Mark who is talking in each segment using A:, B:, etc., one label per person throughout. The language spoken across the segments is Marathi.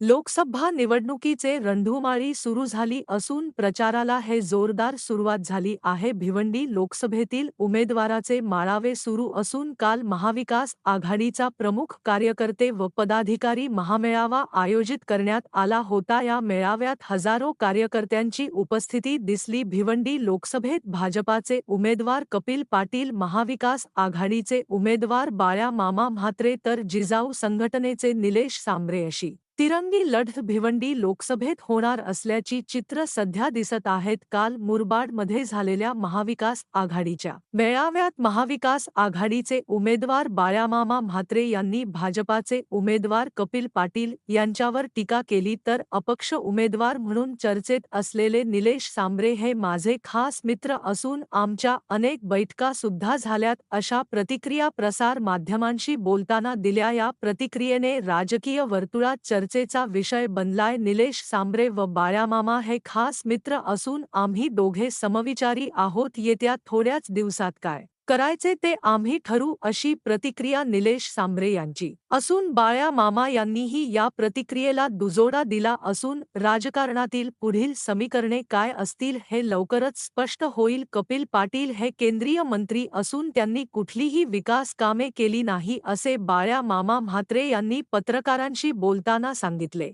A: लोकसभा निवडणुकीचे रणधुमाळी सुरू झाली असून प्रचाराला हे जोरदार सुरुवात झाली आहे. भिवंडी लोकसभेतील उमेदवाराचे माळावे सुरू असून काल महाविकास आघाडीचा प्रमुख कार्यकर्ते व पदाधिकारी महामेळावा आयोजित करण्यात आला होता. या मेळाव्यात हजारो कार्यकर्त्यांची उपस्थिती दिसली. भिवंडी लोकसभेत भाजपाचे उमेदवार कपिल पाटील महाविकास आघाडीचे उमेदवार बाळ्या मामा म्हात्रे तर जिजाऊ संघटनेचे निलेश सांबरे अशी तिरंगी लढत भिवंडी लोकसभेत होणार असल्याची चित्र सध्या दिसत आहेत. काल मुरबाडमध्ये झालेल्या महाविकास आघाडीच्या मेळाव्यात महाविकास आघाडीचे उमेदवार बाळ्यामामा म्हात्रे यांनी भाजपाचे उमेदवार कपिल पाटील यांच्यावर टीका केली तर अपक्ष उमेदवार म्हणून चर्चेत असलेले निलेश सांबरे हे माझे खास मित्र असून आमच्या अनेक बैठका सुद्धा झाल्यात अशा प्रतिक्रिया प्रसार माध्यमांशी बोलताना दिल्या या प्रतिक्रियेने राजकीय वर्तुळात चर्चेचा विषय बनलाय. निलेश सांबरे व बाळ्यामामा हे खास मित्र असून आम्ही दोघे समविचारी आहोत. येत्या थोड्याच दिवसात काय? करायचे ते आम्ही ठरू अशी प्रतिक्रिया निलेश सांबरे यांची. असून बाळ्या मामा यांनीही या प्रतिक्रियेला दुजोडा दिला असून राजकारणातील पुढील समीकरणे काय असतील हे लवकरच स्पष्ट होईल. कपिल पाटील हे केंद्रीय मंत्री असून त्यांनी कुठलीही विकास कामे केली नाही असे बाळ्या मामा म्हात्रे यांनी पत्रकारांशी बोलताना सांगितले.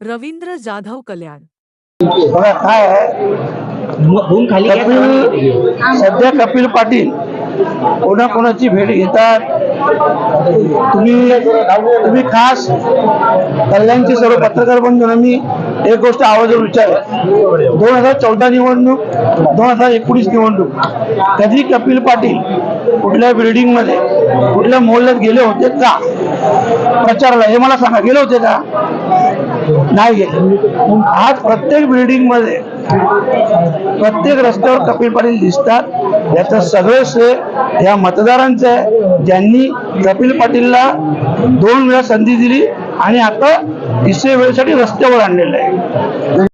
A: रवींद्र जाधव कल्याण.
B: खाली घ्या.
C: कपिल सध्या कपिल पाटील कोणाकोणाची भेट घेतात? तुम्ही तुम्ही खास कल्याणचे सर्व पत्रकार बंधूंना मी एक गोष्ट आवाजावर विचार दोन हजार चौदा निवडणूक दोन हजार एकोणीस निवडणूक कधी कपिल पाटील कुठल्या बिल्डिंगमध्ये कुठल्या मोहल्ल्यात गेले होते का? प्रचाराला हे मला सांगा गेले होते का? नाही गेले. आज प्रत्येक बिल्डिंगमध्ये प्रत्येक रस्त्यावर कपिल पाटील दिसतात. याचं सगळं श्रेय या मतदारांचं आहे. ज्यांनी कपिल पाटीलला दोन वेळा संधी दिली आणि आता तिसऱ्या वेळेसाठी रस्त्यावर आणलेलं आहे.